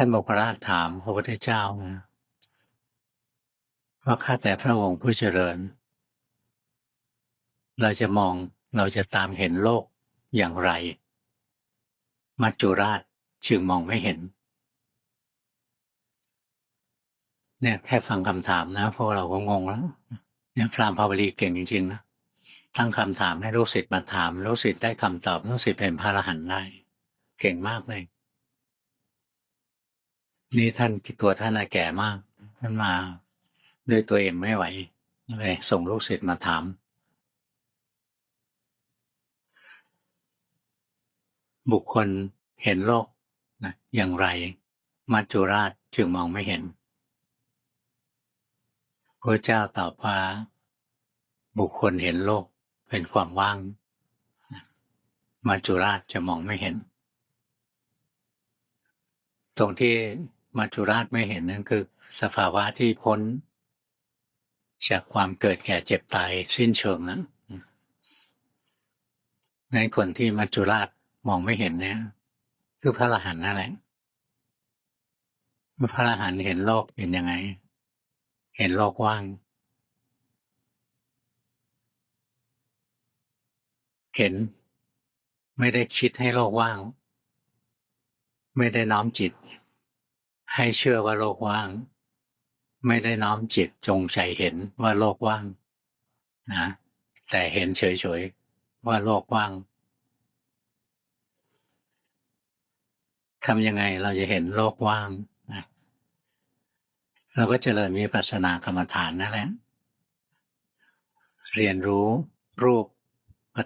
ท่านบอกพระราชถามพระพุทธเจ้านะว่าข้าแต่พระองค์ผู้เจริญ เราจะมองเราจะตามเห็นโลกอย่างไร มัจจุราชจึงมองไม่เห็น เนี่ยแค่ฟังคำถามนะพวกเราก็งงแล้วเนี่ยพรามภาวลีเก่งจริงๆนะตั้งคำถามให้ลูกศิษย์มาถามลูกศิษย์ได้คำตอบลูกศิษย์เป็นพระอรหันต์ได้ เก่งมากเลย นี่ท่านตัวท่านน่ะแก่มาก ท่านมาด้วยตัวเองไม่ไหวเลยส่งลูกศิษย์มาถาม บุคคลเห็นโลกนะอย่างไร มัจจุราชจึงมองไม่เห็นพระเจ้าตอบว่าบุคคลเห็นโลกเป็นความว่าง มัจจุราชจะมองไม่เห็น ตรงที่ มัจจุราชไม่เห็นนั่นคือ สภาวะที่พ้น จากความเกิดแก่เจ็บตายสิ้นเชิงนั้นในคนที่มัจจุราชมองไม่เห็นเนี่ย คือพระอรหันต์นั่นแหละพระอรหันต์เห็นโลกเป็นยังไง เห็นโลกว่าง เห็นไม่ได้คิดให้โลกว่าง ไม่ได้น้อมจิต ให้เชื่อว่าโลกว่าง ไม่ได้น้อมจิตจงใจเห็นว่าโลกว่างนะแต่เห็นเฉยๆว่าโลกว่างทำยังไงเราจะเห็นโลกว่างนะเราก็เจริญวิปัสสนากรรมฐานนั่นแหละ เรียนรู้รูป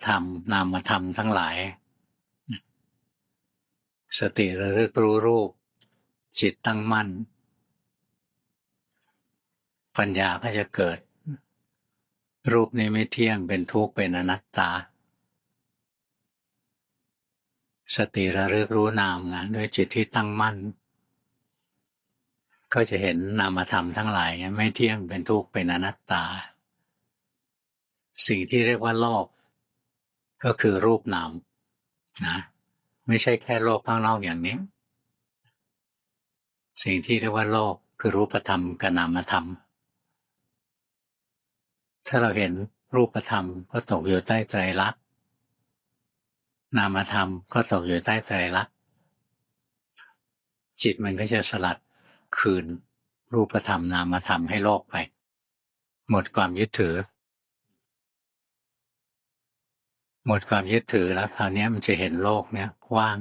ธรรม นามธรรมทั้งหลาย สติระลึกรู้รูป จิตตั้งมั่น ปัญญาก็จะเกิด รูปนี้ไม่เที่ยงเป็นทุกข์เป็นอนัตตา สติระลึกรู้นามนะด้วยจิตที่ตั้งมั่น ก็จะเห็นนามธรรมทั้งหลายไม่เที่ยงเป็นทุกข์เป็นอนัตตา สิ่งที่เรียกว่าโลก ก็คือรูปนามนะ ไม่ใช่แค่โลกข้างนอกอย่างนี้ สิ่งที่เรียกว่าโลกคือรูปธรรมกับนามธรรม ถ้าเราเห็นรูปธรรมก็ตกอยู่ใต้ไตรลักษณ์นามธรรมก็ตกอยู่ใต้ไตรลักษณ์จิตมันก็จะสลัดคืนรูปธรรมนามธรรมให้โลกไป หมดความยึดถือ หมดความยึดถือแล้วคราวนี้มันจะเห็นโลกเนี้ยกว้าง